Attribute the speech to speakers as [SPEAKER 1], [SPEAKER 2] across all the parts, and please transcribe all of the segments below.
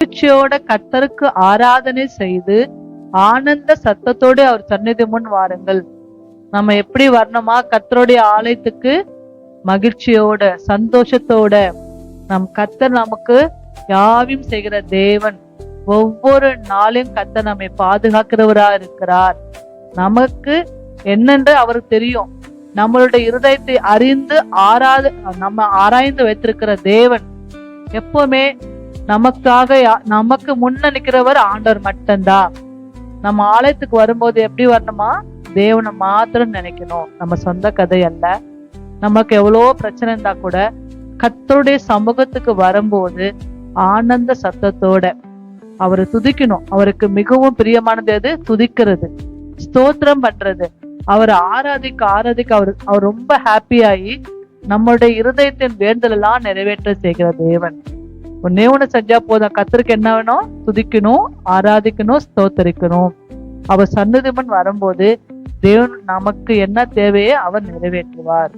[SPEAKER 1] மகிழ்ச்சியோட கத்தருக்கு ஆராதனை செய்து ஆனந்த சத்தத்தோடு அவர் சந்நிதி முன் வாருங்கள். நம்ம எப்படி வரணுமா? கத்தருடைய ஆலயத்துக்கு மகிழ்ச்சியோட சந்தோஷத்தோட நம் கத்தர் நமக்கு யாவையும் செய்கிற தேவன் ஒவ்வொரு நாளையும் கத்தர் நம்மை பாதுகாக்கிறவரா இருக்கிறார் நமக்கு என்னென்று அவருக்கு தெரியும். நம்மளுடைய இருதயத்தை அறிந்து ஆராது நம்ம ஆராய்ந்து வைத்திருக்கிற தேவன் எப்பவுமே நமக்காக நமக்கு முன்ன நிக்கிறவர் ஆண்டவர் மட்டும்தான். நம்ம ஆலயத்துக்கு வரும்போது எப்படி வரணுமா? தேவனை மாத்திரம் நினைக்கணும். நம்ம சொந்த கதை அல்ல. நமக்கு எவ்வளோ பிரச்சனை இருந்தா கூட கத்தருடைய சமூகத்துக்கு வரும்போது ஆனந்த சத்தத்தோட அவரை துதிக்கணும். அவருக்கு மிகவும் பிரியமானது எது? துதிக்கிறது. ஸ்தோத்திரம் பண்றது. அவரை ஆராதிக்க ஆராதிக்க அவர் அவர் ரொம்ப ஹாப்பியாகி நம்மளுடைய இருதயத்தின் வேண்டுதல் எல்லாம் நிறைவேற்ற செய்கிற தேவன். ஒன்னே ஒன்று செஞ்சா போதும். கத்தருக்கு என்ன வேணும்? துதிக்கணும் ஆராதிக்கணும் ஸ்தோத்தரிக்கணும். அவர் சன்னதிமன் வரும்போது தேவன் நமக்கு என்ன தேவையோ அவர் நிறைவேற்றுவார்.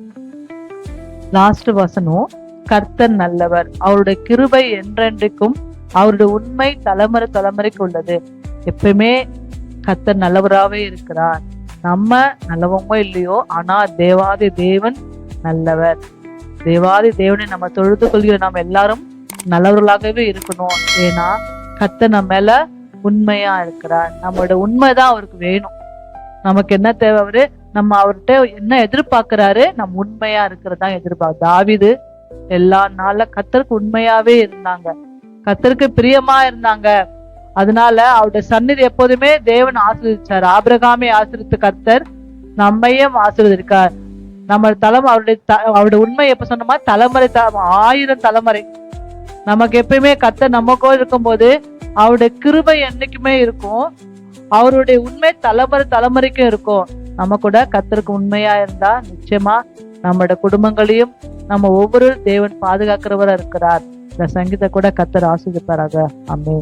[SPEAKER 1] லாஸ்ட் வசனம். கர்த்தர் நல்லவர். அவருடைய கிருபை என்றென்றைக்கும் அவருடைய உண்மை தலைமுறை தலைமுறைக்கு உள்ளது. எப்பயுமே கர்த்தர் நல்லவராகவே இருக்கிறார். நம்ம நல்லவங்க இல்லையோ ஆனா தேவாதி தேவன் நல்லவர். தேவாதி தேவனை நம்ம தொழுது கொள்கிற நம்ம எல்லாரும் நல்லவர்களாகவே இருக்கணும். ஏன்னா கத்த நம்ம மேல உண்மையா இருக்கிறார். நம்மளோட உண்மைதான் அவருக்கு வேணும். நமக்கு என்ன தேவை அவரு? நம்ம அவர்கிட்ட என்ன எதிர்பார்க்கிறாரு? நம்ம உண்மையா இருக்கிறதா எதிர்பார்க்க தாவிது எல்லா நாள்ல கத்தருக்கு உண்மையாவே இருந்தாங்க. கத்தருக்கு பிரியமா இருந்தாங்க. அதனால அவருடைய சந்நிதி எப்போதுமே தேவன் ஆசீர்வதிச்சார். ஆபிரகாமே ஆசிரித்த கர்த்தர் நம்மையும் ஆசீர்வதிக்கார் நம்ம தலைமை அவருடைய த- அவருடைய உண்மை எப்ப சொன்னோமா? தலைமுறை ஆயிரம் தலைமுறை. நமக்கு எப்பயுமே கர்த்தர் நமக்கோ இருக்கும்போது அவருடைய கிருபை என்னைக்குமே இருக்கும். அவருடைய உண்மை தலைமுறை தலைமுறைக்கும் இருக்கும். நம்ம கூட கத்தருக்கு உண்மையா இருந்தா நிச்சயமா நம்மளோட குடும்பங்களையும் நம்ம ஒவ்வொரு தேவன் பாதுகாக்கிறவரா இருக்கிறார். இந்த சங்கீத கூட கத்தர் ஆசிரியப்பாராக அம்மே